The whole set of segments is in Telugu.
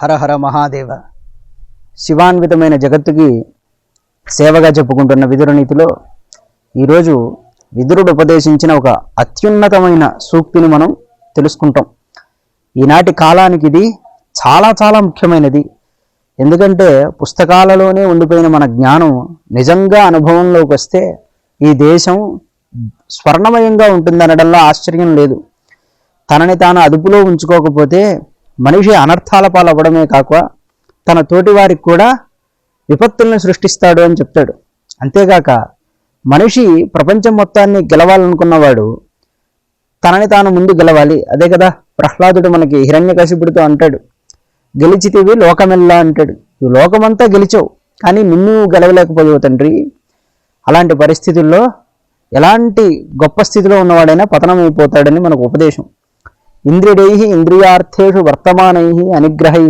హర హర మహాదేవ. శివాన్వితమైన జగత్తుకి సేవగా చెప్పుకుంటున్న విదురనీతిలో ఈరోజు విదురుడు ఉపదేశించిన ఒక అత్యున్నతమైన సూక్తిని మనం తెలుసుకుంటాం. ఈనాటి కాలానికి ఇది చాలా చాలా ముఖ్యమైనది. ఎందుకంటే పుస్తకాలలోనే ఉండిపోయిన మన జ్ఞానం నిజంగా అనుభవంలోకి వస్తే ఈ దేశం స్వర్ణమయంగా ఉంటుందనడంలో ఆశ్చర్యం లేదు. తనని తాను అదుపులో ఉంచుకోకపోతే మనిషి అనర్థాల పాలవ్వడమే కాక తన తోటి వారికి కూడా విపత్తులను సృష్టిస్తాడు అని చెప్తాడు. అంతేగాక మనిషి ప్రపంచం మొత్తాన్ని గెలవాలనుకున్నవాడు తనని తాను ముందు గెలవాలి. అదే కదా ప్రహ్లాదుడు మనకి హిరణ్యకశిపుడితో అంటాడు. గెలిచితివి లోకమెల్లా అంటాడు. ఈ లోకమంతా గెలిచావు కానీ నిన్ను గెలవలేకపోయావు తండ్రి. అలాంటి పరిస్థితుల్లో ఎలాంటి గొప్ప స్థితిలో ఉన్నవాడైనా పతనమైపోతాడని మనకు ఉపదేశం. ఇంద్రిడై ఇంద్రియార్థేషు వర్తమానై అనిగ్రహై.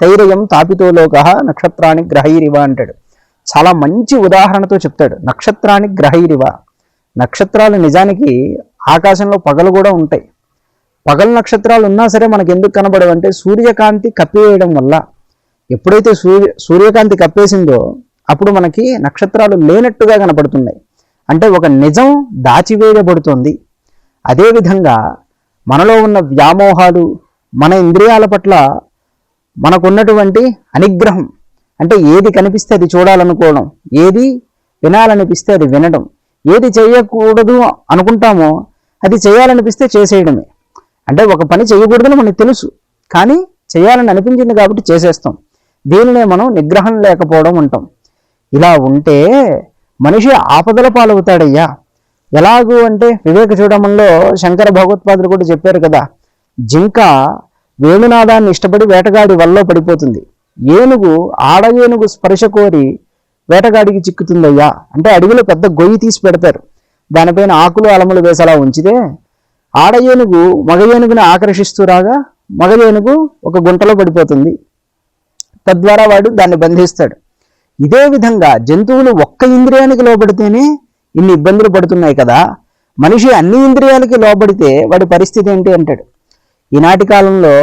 తైరయం తాపితో లోక నక్షత్రాన్ని గ్రహైరివ అంటాడు. చాలా మంచి ఉదాహరణతో చెప్తాడు. నక్షత్రాన్ని గ్రహైరివ. నక్షత్రాలు నిజానికి ఆకాశంలో పగలు కూడా ఉంటాయి. పగలు నక్షత్రాలు ఉన్నా సరే మనకు ఎందుకు కనబడవంటే సూర్యకాంతి కప్పివేయడం వల్ల. ఎప్పుడైతే సూర్య సూర్యకాంతి కప్పేసిందో అప్పుడు మనకి నక్షత్రాలు లేనట్టుగా కనపడుతున్నాయి. అంటే ఒక నిజం దాచివేయబడుతుంది. అదేవిధంగా మనలో ఉన్న వ్యామోహాలు మన ఇంద్రియాల పట్ల మనకున్నటువంటి అనిగ్రహం. అంటే ఏది కనిపిస్తే అది చూడాలనుకోవడం ఏది వినాలనిపిస్తే అది వినడం ఏది చేయకూడదు అనుకుంటామో అది చేయాలనిపిస్తే చేసేయడమే. అంటే ఒక పని చేయకూడదని మనకు తెలుసు కానీ చేయాలని అనిపించింది కాబట్టి చేసేస్తాం. దీనినే మనం నిగ్రహం లేకపోవడం ఉంటాం ఇలా ఉంటే మనిషి ఆపదల పాలవుతాడయ్యా. ఎలాగూ అంటే వివేక చూడమంలో శంకర భగవత్పాదులు కూడా చెప్పారు కదా జింక వేణునాదాన్ని ఇష్టపడి వేటగాడి వల్ల పడిపోతుంది. ఏనుగు ఆడ ఏనుగు స్పర్శ కోరి వేటగాడికి చిక్కుతుందయ్యా. అంటే అడవిలో పెద్ద గొయ్యి తీసి పెడతారు. దానిపైన ఆకులు అలములు వేసేలా ఉంచితే ఆడ ఏనుగు మగ ఏనుగుని ఆకర్షిస్తూ రాగా మగ ఏనుగు ఒక గుంటలో పడిపోతుంది. తద్వారా వాడు దాన్ని బంధిస్తాడు. ఇదే విధంగా జంతువులు ఒక్క ఇంద్రియానికి లోబడితేనే ఇన్ని ఇబ్బందులు పడుతున్నాయి కదా మనిషి అన్ని ఇంద్రియాలకి లోబడితే వాడి పరిస్థితి ఏంటి అంటాడు. ఈనాటి కాలంలో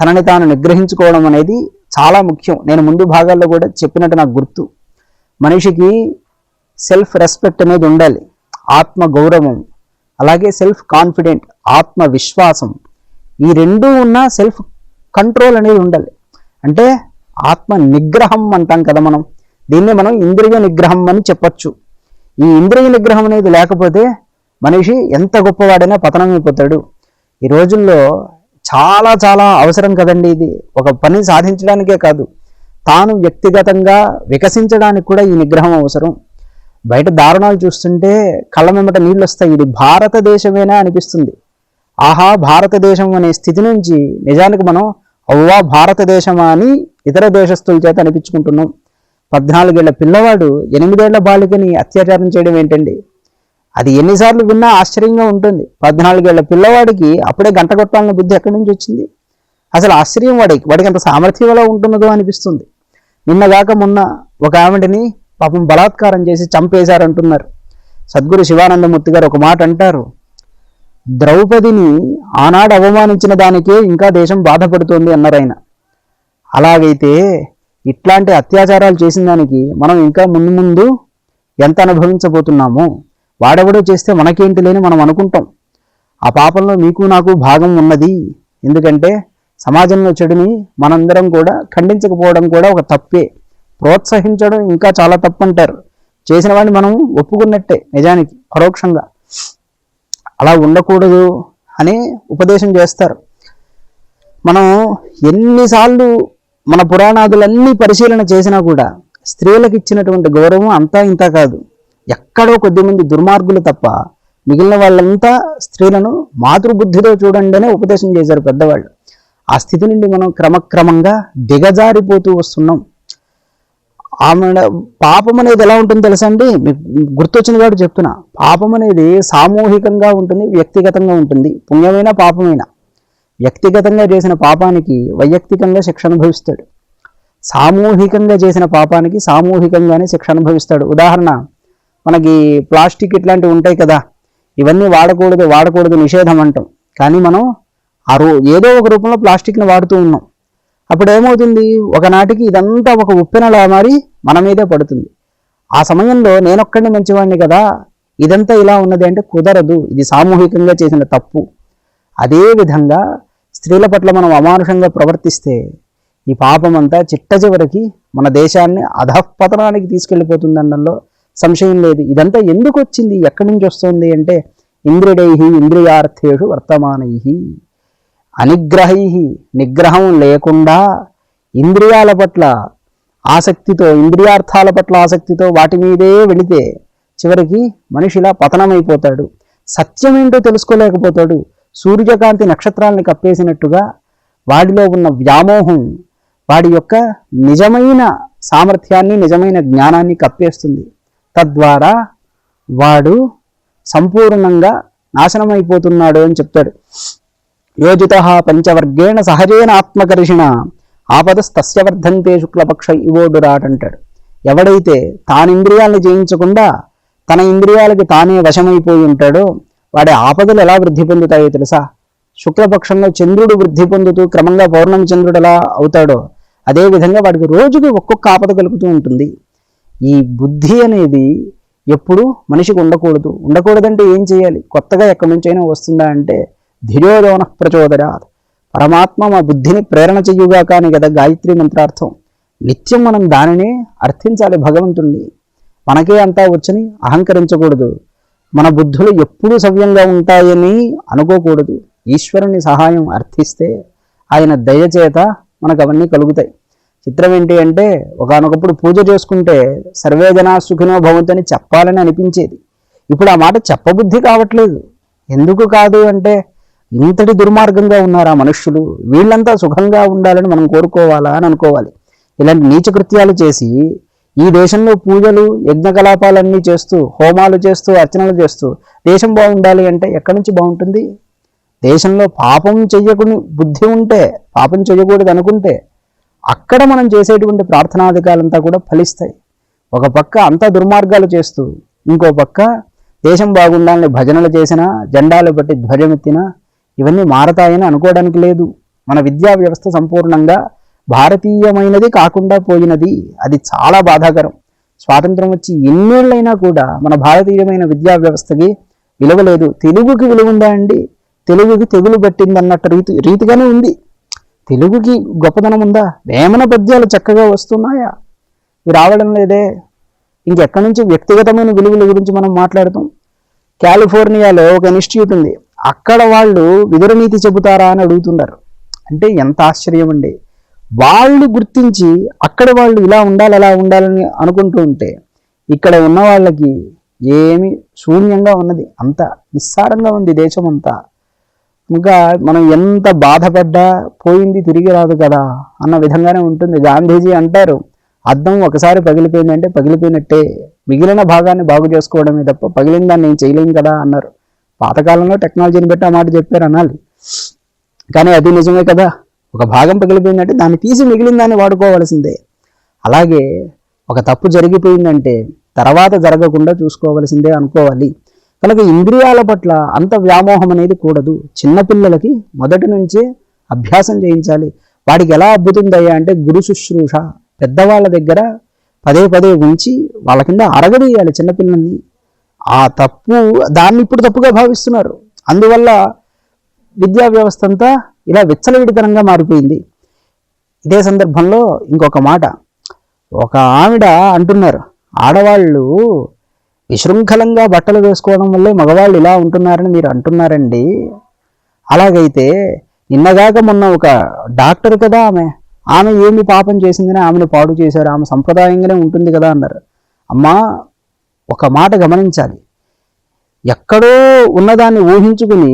తనని తాను నిగ్రహించుకోవడం అనేది చాలా ముఖ్యం. నేను ముందు భాగాల్లో కూడా చెప్పినట్టు నాకు గుర్తు. మనిషికి సెల్ఫ్ రెస్పెక్ట్ అనేది ఉండాలి. ఆత్మ గౌరవం అలాగే సెల్ఫ్ కాన్ఫిడెంట్ ఆత్మ విశ్వాసం ఈ రెండు ఉన్న సెల్ఫ్ కంట్రోల్ అనేది ఉండాలి. అంటే ఆత్మ నిగ్రహం అంటాం కదా మనం. దీన్ని మనం ఇంద్రియ నిగ్రహం అని చెప్పొచ్చు. ఈ ఇంద్రియ నిగ్రహం అనేది లేకపోతే మనిషి ఎంత గొప్పవాడైనా పతనమైపోతాడు ఈ రోజుల్లో చాలా చాలా అవసరం కదండి ఇది. ఒక పని సాధించడానికే కాదు. తాను వ్యక్తిగతంగా వికసించడానికి కూడా ఈ నిగ్రహం అవసరం. బయట దారుణాలు చూస్తుంటే కళ్ళ వెంబట నీళ్ళు వస్తాయి ఇది భారతదేశమేనా అనిపిస్తుంది. ఆహా భారతదేశం అనే స్థితి నుంచి నిజానికి మనం అవ్వా భారతదేశమా అని ఇతర దేశస్తుల చేత అనిపించుకుంటున్నాం. పద్నాలుగేళ్ళ పిల్లవాడు ఎనిమిదేళ్ళ బాలికని అత్యాచారం చేయడం ఏంటండి? అది ఎన్నిసార్లు విన్నా ఆశ్చర్యంగా ఉంటుంది. పద్నాలుగేళ్ళ పిల్లవాడికి అప్పుడే గంట కొట్టాలన్న బుద్ధి ఎక్కడి నుంచి వచ్చింది? అసలు ఆశ్చర్యం వాడికి. వాడికి అంత సామర్థ్యం ఎలా ఉంటున్నదో అనిపిస్తుంది. నిన్నగాక మొన్న ఒక ఆవిడని పాపం బలాత్కారం చేసి చంపేశారంటున్నారు. సద్గురు శివానందమూర్తి గారు ఒక మాట అంటారు. ద్రౌపదిని ఆనాడు అవమానించిన దానికే ఇంకా దేశం బాధపడుతోంది అన్నారు ఆయన అలాగైతే ఇట్లాంటి అత్యాచారాలు చేసిన దానికి మనం ఇంకా ముందు ముందు ఎంత అనుభవించబోతున్నామో వాడెవడో చేస్తే మనకేంటి లేని మనం అనుకుంటాం. ఆ పాపంలో మీకు నాకు భాగం ఉన్నది. ఎందుకంటే సమాజంలో చెడుని మనందరం కూడా ఖండించకపోవడం కూడా ఒక తప్పే. ప్రోత్సహించడం ఇంకా చాలా తప్పు అంటారు చేసిన వాడిని మనం ఒప్పుకున్నట్టే నిజానికి పరోక్షంగా. అలా ఉండకూడదు అని ఉపదేశం చేస్తారు. మనం ఎన్నిసార్లు మన పురాణాదులన్నీ పరిశీలన చేసినా కూడా స్త్రీలకు ఇచ్చినటువంటి గౌరవం అంతా ఇంత కాదు. ఎక్కడో కొద్దిమంది దుర్మార్గులు తప్ప మిగిలిన వాళ్ళంతా స్త్రీలను మాతృబుద్ధితో చూడండినే ఉపదేశం చేశారు పెద్దవాళ్ళు. ఆ స్థితి నుండి మనం క్రమక్రమంగా దిగజారిపోతూ వస్తున్నాం. ఆమె పాపం అనేది ఎలా ఉంటుందో తెలుసా అండి? మీకు గుర్తొచ్చిన వాడు చెప్తున్నా. పాపం అనేది సామూహికంగా ఉంటుంది వ్యక్తిగతంగా ఉంటుంది. పుణ్యమైన పాపమైనా. వ్యక్తిగతంగా చేసిన పాపానికి వైయక్తికంగా శిక్ష అనుభవిస్తాడు. సామూహికంగా చేసిన పాపానికి సామూహికంగానే శిక్ష అనుభవిస్తాడు. ఉదాహరణ మనకి ప్లాస్టిక్ ఇట్లాంటివి ఉంటాయి కదా ఇవన్నీ వాడకూడదు వాడకూడదు నిషేధం అంటాం. కానీ మనం ఆ రూ ఏదో ఒక రూపంలో ప్లాస్టిక్ని వాడుతూ ఉన్నాం. అప్పుడు ఏమవుతుంది? ఒకనాటికి ఇదంతా ఒక ఉప్పెనలా మారి మన మీదే పడుతుంది. ఆ సమయంలో నేనొక్కడిని మంచివాడిని కదా ఇదంతా ఇలా ఉన్నది అంటే కుదరదు. ఇది సామూహికంగా చేసిన తప్పు. అదే విధంగా స్త్రీల పట్ల మనం అమానుషంగా ప్రవర్తిస్తే ఈ పాపం అంతా చిట్ట చివరికి మన దేశాన్ని అధఃపతనానికి తీసుకెళ్ళిపోతుందనడంలో సంశయం లేదు. ఇదంతా ఎందుకు వచ్చింది? ఎక్కడి నుంచి వస్తుంది అంటే ఇంద్రిడై ఇంద్రియార్థేషు వర్తమానై. అనిగ్రహై నిగ్రహం లేకుండా ఇంద్రియాల పట్ల ఆసక్తితో ఇంద్రియార్థాల పట్ల ఆసక్తితో వాటి మీదే వెళితే చివరికి మనిషిలా పతనమైపోతాడు. సత్యం ఏంటో తెలుసుకోలేకపోతాడు. సూర్యకాంతి నక్షత్రాలని కప్పేసినట్టుగా వాడిలో ఉన్న వ్యామోహం వాడి యొక్క నిజమైన సామర్థ్యాన్ని నిజమైన జ్ఞానాన్ని కప్పేస్తుంది. తద్వారా వాడు సంపూర్ణంగా నాశనమైపోతున్నాడు అని చెప్తాడు. యోజిత పంచవర్గేణ సహజేన ఆత్మకర్షిణ ఆపదస్తస్య వర్ధంతే శుక్లపక్ష ఇవోడురాట్ అంటాడు. ఎవడైతే తాను ఇంద్రియాలను జయించకుండా తన ఇంద్రియాలకి తానే వశమైపోయి ఉంటాడో వాడి ఆపదలు ఎలా వృద్ధి పొందుతాయో తెలుసా? శుక్లపక్షంలో చంద్రుడు వృద్ధి పొందుతూ క్రమంగా పౌర్ణమి చంద్రుడు ఎలా అవుతాడో అదేవిధంగా వాడికి రోజుకి ఒక్కొక్క ఆపద కలుగుతూ ఉంటుంది. ఈ బుద్ధి అనేది ఎప్పుడు మనిషికి ఉండకూడదు. ఉండకూడదంటే ఏం చేయాలి? కొత్తగా ఎక్కడి నుంచైనా వస్తుందా అంటే ధిరోదోన ప్రచోదరాత్ పరమాత్మ మా బుద్ధిని ప్రేరణ చెయ్యుగా కానీ కదా గాయత్రి మంత్రార్థం. నిత్యం మనం దానినే అర్థించాలి భగవంతుణ్ణి. మనకే అంతా వచ్చని అహంకరించకూడదు. మన బుద్ధులు ఎప్పుడూ సవ్యంగా ఉంటాయని అనుకోకూడదు. ఈశ్వరుని సహాయం అర్థిస్తే ఆయన దయచేత మనకు అవన్నీ కలుగుతాయి. చిత్రం ఏంటి అంటే ఒకనొకప్పుడు పూజ చేసుకుంటే సర్వే జనా సుఖినో భవంతని చెప్పాలని అనిపించేది. ఇప్పుడు ఆ మాట చెప్పబుద్ధి కావట్లేదు. ఎందుకు కాదు అంటే ఇంతటి దుర్మార్గంగా ఉన్నారా మనుష్యులు? వీళ్ళంతా సుఖంగా ఉండాలని మనం కోరుకోవాలా అని అనుకోవాలి. ఇలాంటి నీచకృత్యాలు చేసి ఈ దేశంలో పూజలు యజ్ఞకలాపాలన్నీ చేస్తూ హోమాలు చేస్తూ అర్చనలు చేస్తూ దేశం బాగుండాలి అంటే ఎక్కడి నుంచి బాగుంటుంది? దేశంలో పాపం చెయ్యకుని బుద్ధి ఉంటే పాపం చెయ్యకూడదు అనుకుంటే అక్కడ మనం చేసేటువంటి ప్రార్థనాధికాలంతా కూడా ఫలిస్తాయి. ఒక పక్క అంతా దుర్మార్గాలు చేస్తూ ఇంకో పక్క దేశం బాగుండాలని భజనలు చేసినా జెండాలు బట్టి ధ్వజమెత్తినా ఇవన్నీ మారతాయని అనుకోవడానికి లేదు. మన విద్యా వ్యవస్థ సంపూర్ణంగా భారతీయమైనది కాకుండా పోయినది. అది చాలా బాధాకరం. స్వాతంత్రం వచ్చి ఎన్నేళ్ళైనా కూడా మన భారతీయమైన విద్యా వ్యవస్థకి విలువ లేదు. తెలుగుకి విలువ ఉందా అండి? తెలుగుకి తెగులు పట్టింది అన్నట్టు రీతి రీతిగానే ఉంది. తెలుగుకి గొప్పదనం ఉందా? వేమన పద్యాలు చక్కగా వస్తున్నాయా? ఇవి రావడం లేదే. ఇంకెక్కడి నుంచి వ్యక్తిగతమైన విలువల గురించి మనం మాట్లాడతాం? కాలిఫోర్నియాలో ఒక ఇన్స్టిట్యూట్ ఉంది. అక్కడ వాళ్ళు విదురనీతి చెబుతారా అని అడుగుతున్నారు. అంటే ఎంత ఆశ్చర్యం అండి. వాళ్ళు గుర్తించి అక్కడ వాళ్ళు ఇలా ఉండాలి అలా ఉండాలని అనుకుంటూ ఉంటే ఇక్కడ ఉన్న వాళ్ళకి ఏమి శూన్యంగా ఉన్నది. అంత నిస్సారంగా ఉంది దేశం అంతా ఇంకా మనం ఎంత బాధపడ్డా పోయింది తిరిగి రాదు కదా అన్న విధంగానే ఉంటుంది. గాంధీజీ అంటారు అద్దం ఒకసారి పగిలిపోయిందంటే పగిలిపోయినట్టే. మిగిలిన భాగాన్ని బాగు చేసుకోవడమే తప్ప పగిలిన దాన్ని నేను చేయలేం కదా అన్నారు. పాతకాలంలో టెక్నాలజీని బట్టి ఆ మాట చెప్పారు అనాలి. కానీ అది నిజమే కదా. ఒక భాగం పగిలిపోయిందంటే దాన్ని తీసి మిగిలిన దాన్ని వాడుకోవాల్సిందే. అలాగే ఒక తప్పు జరిగిపోయిందంటే తర్వాత జరగకుండా చూసుకోవలసిందే అనుకోవాలి. కనుక ఇంద్రియాల పట్ల అంత వ్యామోహం అనేది కూడదు. చిన్నపిల్లలకి మొదటి నుంచే అభ్యాసం చేయించాలి. వాడికి ఎలా అబ్బుతుందయ్యా అంటే గురు శుశ్రూష. పెద్దవాళ్ళ దగ్గర పదే పదే ఉంచి వాళ్ళ కింద అరగదీయాలి చిన్నపిల్లల్ని ఆ తప్పు దాన్ని ఇప్పుడు తప్పుగా భావిస్తున్నారు. అందువల్ల విద్యా వ్యవస్థ అంతా ఇలా విచ్చలవిడితనంగా మారిపోయింది. ఇదే సందర్భంలో ఇంకొక మాట. ఒక ఆవిడ అంటున్నారు ఆడవాళ్ళు విశృంఖలంగా బట్టలు వేసుకోవడం వల్లే మగవాళ్ళు ఇలా ఉంటున్నారని మీరు అంటున్నారండి. అలాగైతే నిన్నగాక మొన్న ఒక డాక్టర్ కదా ఆమె ఆమె ఏమి పాపం చేసిందని ఆమెను పాడు చేశారు ఆమె సంప్రదాయంగానే ఉంటుంది కదా అన్నారు. అమ్మా ఒక మాట గమనించాలి. ఎక్కడో ఉన్నదాన్ని ఊహించుకుని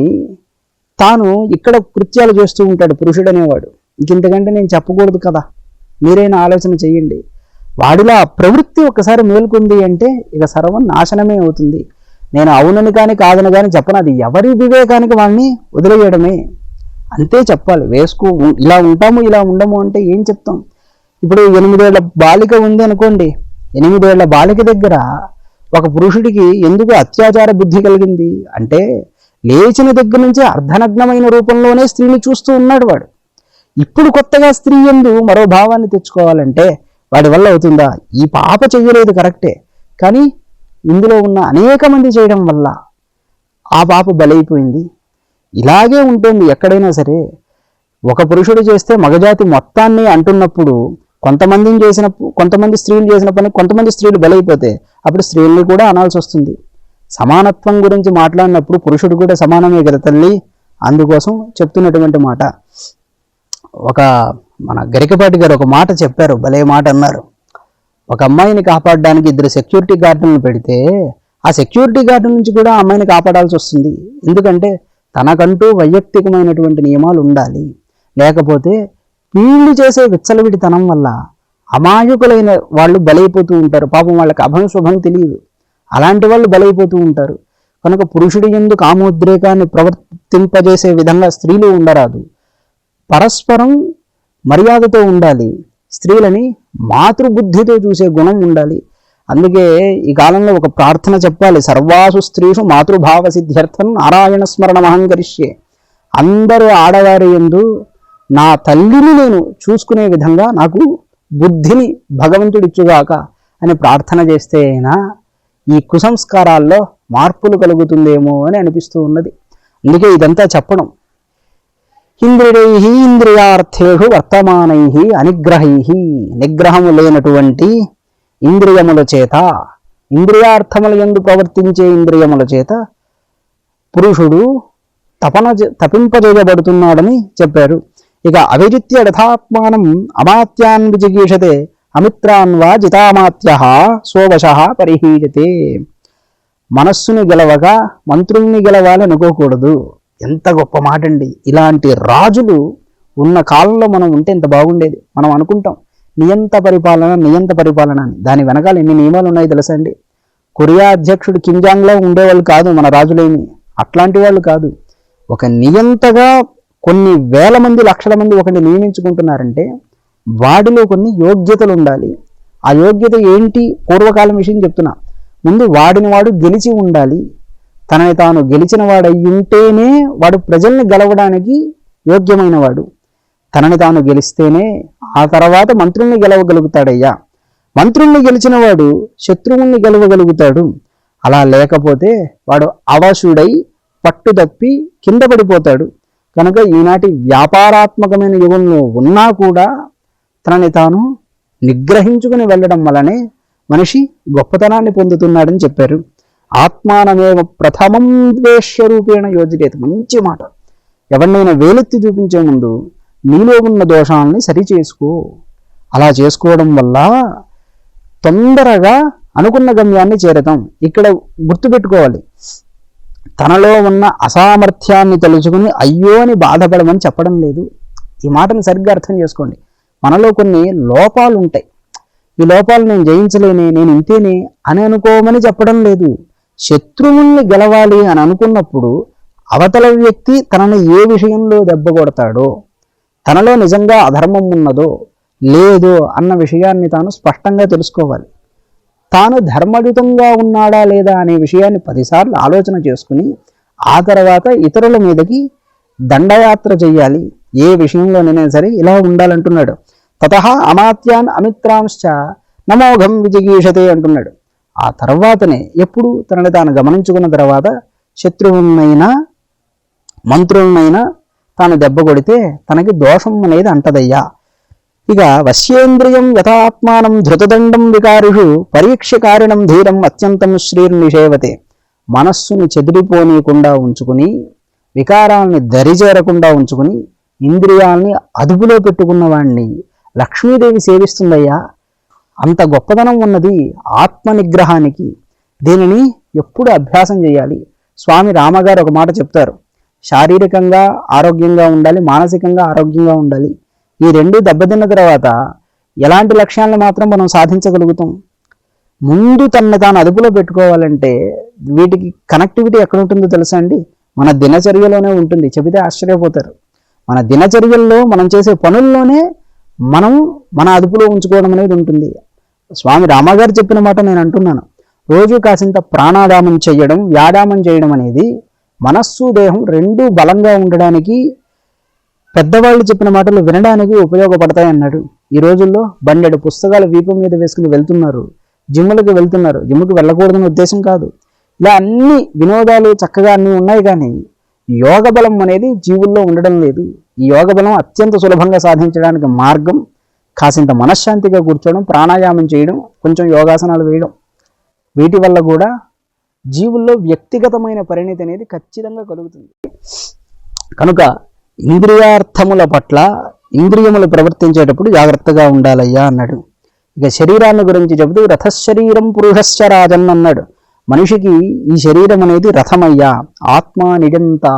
తాను ఇక్కడ కృత్యాలు చేస్తూ ఉంటాడు పురుషుడు అనేవాడు ఇంకింతకంటే నేను చెప్పకూడదు కదా. మీరైనా ఆలోచన చేయండి. వాడిలో ఆ ప్రవృత్తి ఒకసారి మేలుకుంది అంటే ఇక సర్వం నాశనమే అవుతుంది. నేను అవునని కానీ కాదని కానీ చెప్పను. అది ఎవరి వివేకానికి వాడిని వదిలేయడమే. అంతే చెప్పాలి. వేసుకో ఇలా ఉంటాము ఇలా ఉండము అంటే ఏం చెప్తాం? ఇప్పుడు ఎనిమిదేళ్ళ బాలిక ఉంది అనుకోండి. ఎనిమిదేళ్ళ బాలిక దగ్గర ఒక పురుషుడికి ఎందుకు అత్యాచార బుద్ధి కలిగింది? అంటే లేచిన దగ్గర నుంచి అర్ధనగ్నమైన రూపంలోనే స్త్రీని చూస్తూ ఉన్నాడు వాడు. ఇప్పుడు కొత్తగా స్త్రీ ఎందు మరో భావాన్ని తెచ్చుకోవాలంటే వాడి వల్ల అవుతుందా? ఈ పాప చెయ్యలేదు కరెక్టే. కానీ ఇందులో ఉన్న అనేక మంది చేయడం వల్ల ఆ పాప బలైపోయింది. ఇలాగే ఉంటుంది ఎక్కడైనా సరే. ఒక పురుషుడు చేస్తే మగజాతి మొత్తాన్ని అంటున్నప్పుడు కొంతమందిని చేసిన కొంతమంది స్త్రీలు చేసిన పని కొంతమంది స్త్రీలు బలైపోతే అప్పుడు స్త్రీల్ని కూడా అనాల్సి వస్తుంది. సమానత్వం గురించి మాట్లాడినప్పుడు పురుషుడు కూడా సమానమే కదా తల్లి? అందుకోసం చెప్తున్నటువంటి మాట. ఒక మన గరికపాటి గారు ఒక మాట చెప్పారు భలే మాట అన్నారు. ఒక అమ్మాయిని కాపాడడానికి ఇద్దరు సెక్యూరిటీ గార్డులను పెడితే ఆ సెక్యూరిటీ గార్డు నుంచి కూడా ఆ అమ్మాయిని కాపాడాల్సి వస్తుంది. ఎందుకంటే తనకంటూ వైయక్తికమైనటువంటి నియమాలు ఉండాలి. లేకపోతే వీళ్ళు చేసే విచ్చలవిడితనం వల్ల అమాయకులైన వాళ్ళు బలైపోతూ ఉంటారు. పాపం వాళ్ళకి అభం శుభం తెలియదు. అలాంటి వాళ్ళు బలైపోతూ ఉంటారు. కనుక పురుషుడి ఎందు కామోద్రేకాన్ని ప్రవర్తింపజేసే విధంగా స్త్రీలు ఉండరాదు. పరస్పరం మర్యాదతో ఉండాలి. స్త్రీలని మాతృబుద్ధితో చూసే గుణం ఉండాలి. అందుకే ఈ కాలంలో ఒక ప్రార్థన చెప్పాలి. సర్వాసు స్త్రీషు మాతృభావ సిద్ధ్యర్థం నారాయణ స్మరణ మహంకరిష్యే. అందరూ ఆడవారి ఎందు నా తల్లిని నేను చూసుకునే విధంగా నాకు బుద్ధిని భగవంతుడిచ్చుగాక అని ప్రార్థన చేస్తే అయినా ఈ కుసంస్కారాల్లో మార్పులు కలుగుతుందేమో అని అనిపిస్తూ ఉన్నది. అందుకే ఇదంతా చెప్పడం. ఇంద్రియై ఇంద్రియార్థేషు వర్తమానై అనిగ్రహై నిగ్రహము లేనటువంటి ఇంద్రియముల చేత ఇంద్రియార్థముల ఎందు ప్రవర్తించే ఇంద్రియముల చేత పురుషుడు తపన తపింపజేయబడుతున్నాడని చెప్పారు. ఇక అవిజిత్య రథాత్మానం అమాత్యాన్ విజిగీషతే అమిత్రాన్వా జితామాత్య సోవశ పరిహీయతే. మనస్సుని గెలవగా మంత్రుల్ని గెలవాలనుకోకూడదు ఎంత గొప్ప మాట అండి ఇలాంటి రాజులు ఉన్న కాలంలో మనం ఉంటే ఎంత బాగుండేది. మనం అనుకుంటాం నియంత పరిపాలన నియంత పరిపాలన అని. దాని వెనకాల ఎన్ని నియమాలు ఉన్నాయి తెలుసా అండి? కొరియా అధ్యక్షుడు కింజాంగ్లో ఉండేవాళ్ళు కాదు మన రాజులేమి. అట్లాంటి వాళ్ళు కాదు. ఒక నియంతగా కొన్ని వేల మంది లక్షల మంది ఒకరిని నియమించుకుంటున్నారంటే వాడిలో కొన్ని యోగ్యతలు ఉండాలి ఆ యోగ్యత ఏంటి? పూర్వకాలం విషయం చెప్తున్నా. ముందు వాడిని వాడు గెలిచి ఉండాలి. తనని తాను గెలిచిన వాడై ఉంటేనే వాడు ప్రజల్ని గెలవడానికి యోగ్యమైన వాడు తనని తాను గెలిస్తేనే ఆ తర్వాత మంత్రుల్ని గెలవగలుగుతాడయ్యా. మంత్రుల్ని గెలిచిన వాడు శత్రువుల్ని గెలవగలుగుతాడు. అలా లేకపోతే వాడు అవశుడై పట్టుదప్పి కింద పడిపోతాడు. కనుక ఈనాటి వ్యాపారాత్మకమైన యుగంలో ఉన్నా కూడా తనని తాను నిగ్రహించుకుని వెళ్ళడం వలనే మనిషి గొప్పతనాన్ని పొందుతున్నాడని చెప్పారు. ఆత్మానమేవ ప్రథమం ద్వేష్య రూపేణ యోజిరేత మంచి మాట. ఎవరినైనా వేలెత్తి చూపించే ముందు నీలో ఉన్న దోషాలని సరి చేసుకో. అలా చేసుకోవడం వల్ల తొందరగా అనుకున్న గమ్యాన్ని చేరతాం. ఇక్కడ గుర్తుపెట్టుకోవాలి. తనలో ఉన్న అసామర్థ్యాన్ని తెలుసుకుని అయ్యో అని బాధపడమని చెప్పడం లేదు. ఈ మాటను సరిగ్గా అర్థం చేసుకోండి. మనలో కొన్ని లోపాలు ఉంటాయి ఈ లోపాలు నేను జయించలేని నేను ఇంతేనే అని అనుకోమని చెప్పడం లేదు. శత్రువుల్ని గెలవాలి అని అనుకున్నప్పుడు అవతల వ్యక్తి తనని ఏ విషయంలో దెబ్బ కొడతాడో తనలో నిజంగా అధర్మం ఉన్నదో లేదో అన్న విషయాన్ని తాను స్పష్టంగా తెలుసుకోవాలి. తాను ధర్మయుతంగా ఉన్నాడా లేదా అనే విషయాన్ని పదిసార్లు ఆలోచన చేసుకుని ఆ తర్వాత ఇతరుల మీదకి దండయాత్ర చేయాలి. ఏ విషయంలోనైనా సరే ఇలా ఉండాలంటున్నాడు. తత అమాత్యాన్ అమిత్రాంశ్చ నమోఘం విజిగీషతే అంటున్నాడు. ఆ తర్వాతనే ఎప్పుడు తనని తాను గమనించుకున్న తర్వాత శత్రువునైనా మంత్రులనైనా తాను దెబ్బ కొడితే తనకి దోషం అనేది అంటదయ్యా. ఇక వశ్యేంద్రియం యథాత్మానం ధృతదండం వికారిషు పరీక్షకారిణం ధీరం అత్యంతం శ్రీర్నిషేవతే. మనస్సును చెదిరిపోనీయకుండా ఉంచుకుని వికారాల్ని దరిచేరకుండా ఉంచుకుని ఇంద్రియాల్ని అదుపులో పెట్టుకున్న వాణ్ణి లక్ష్మీదేవి సేవిస్తుందయ్యా. అంత గొప్పదనం ఉన్నది ఆత్మ నిగ్రహానికి దీనిని ఎప్పుడు అభ్యాసం చేయాలి? స్వామి రామగారు ఒక మాట చెప్తారు. శారీరకంగా ఆరోగ్యంగా ఉండాలి మానసికంగా ఆరోగ్యంగా ఉండాలి. ఈ రెండు దెబ్బతిన్న తర్వాత ఎలాంటి లక్ష్యాలను మాత్రం మనం సాధించగలుగుతాం? ముందు తనను తాను అదుపులో పెట్టుకోవాలంటే వీటికి కనెక్టివిటీ ఎక్కడ ఉంటుందో తెలుసా అండి? మన దినచర్యలోనే ఉంటుంది. చెబితే ఆశ్చర్యపోతారు. మన దినచర్యల్లో మనం చేసే పనుల్లోనే మనం మన అదుపులో ఉంచుకోవడం అనేది ఉంటుంది. స్వామి రామగారు చెప్పిన మాట నేను అంటున్నాను. రోజు కాసింత ప్రాణాయామం చేయడం వ్యాయామం చేయడం అనేది మనస్సు దేహం రెండూ బలంగా ఉండడానికి పెద్దవాళ్ళు చెప్పిన మాటలు వినడానికి ఉపయోగపడతాయి అన్నాడు. ఈ రోజుల్లో బండెడు పుస్తకాలు వీపం మీద వేసుకుని వెళ్తున్నారు. జిమ్ములకు వెళ్తున్నారు. జిమ్ముకి వెళ్ళకూడదనే ఉద్దేశం కాదు. ఇలా అన్ని వినోదాలు చక్కగా అన్నీ ఉన్నాయి కానీ యోగ బలం అనేది జీవుల్లో ఉండడం లేదు. ఈ యోగ బలం అత్యంత సులభంగా సాధించడానికి మార్గం కాసింత మనశ్శాంతిగా కూర్చోవడం ప్రాణాయామం చేయడం కొంచెం యోగాసనాలు వేయడం. వీటి వల్ల కూడా జీవుల్లో వ్యక్తిగతమైన పరిణితి అనేది ఖచ్చితంగా కలుగుతుంది. కనుక ఇంద్రియార్థముల పట్ల ఇంద్రియములు ప్రవర్తించేటప్పుడు జాగ్రత్తగా ఉండాలయ్యా అన్నాడు. ఇక శరీరాన్ని గురించి చెబుతూ రథశరీరం పురుషశ్చ రాజన్ అన్నాడు. మనిషికి ఈ శరీరం అనేది రథమయ్యా. ఆత్మ నిజంతా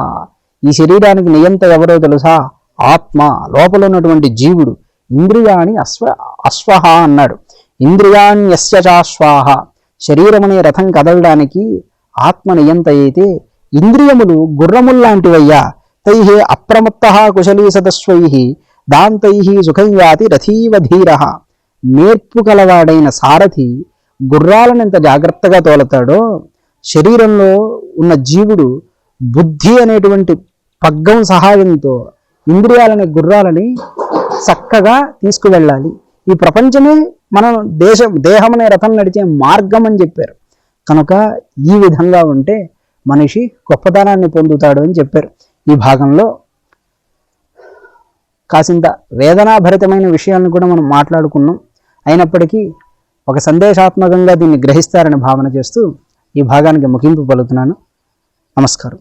ఈ శరీరానికి నియంత ఎవరో తెలుసా? ఆత్మ. లోపల ఉన్నటువంటి జీవుడు. ఇంద్రియాని అశ్వ అశ్వహ అన్నాడు. ఇంద్రియాణ్యశ చాశ్వాహ శరీరం అనే రథం కదలడానికి ఆత్మ నియంత అయితే ఇంద్రియములు గుర్రముల్లాంటివయ్యా. తై అప్రమత్త కుశలీ సదస్వై. దాంతై సుఖం యాతి రథీవ ధీర. నేర్పు కలవాడైన సారథి గుర్రాలను ఎంత జాగ్రత్తగా తోలతాడో? శరీరంలో ఉన్న జీవుడు బుద్ధి అనేటువంటి పగ్గం సహాయంతో ఇంద్రియాలని గుర్రాలని చక్కగా తీసుకువెళ్ళాలి. ఈ ప్రపంచమే మనం దేశం దేహం అనే రథం నడిచే మార్గం అని చెప్పారు. కనుక ఈ విధంగా ఉంటే మనిషి గొప్పతనాన్ని పొందుతాడు అని చెప్పారు. ఈ భాగంలో కాసింత వేదనాభరితమైన విషయాలను కూడా మనం మాట్లాడుకున్నాం. అయినప్పటికీ ఒక సందేశాత్మకంగా దీన్ని గ్రహిస్తారని భావన చేస్తూ ఈ భాగానికి ముగింపు పలుకుతున్నాను. నమస్కారం.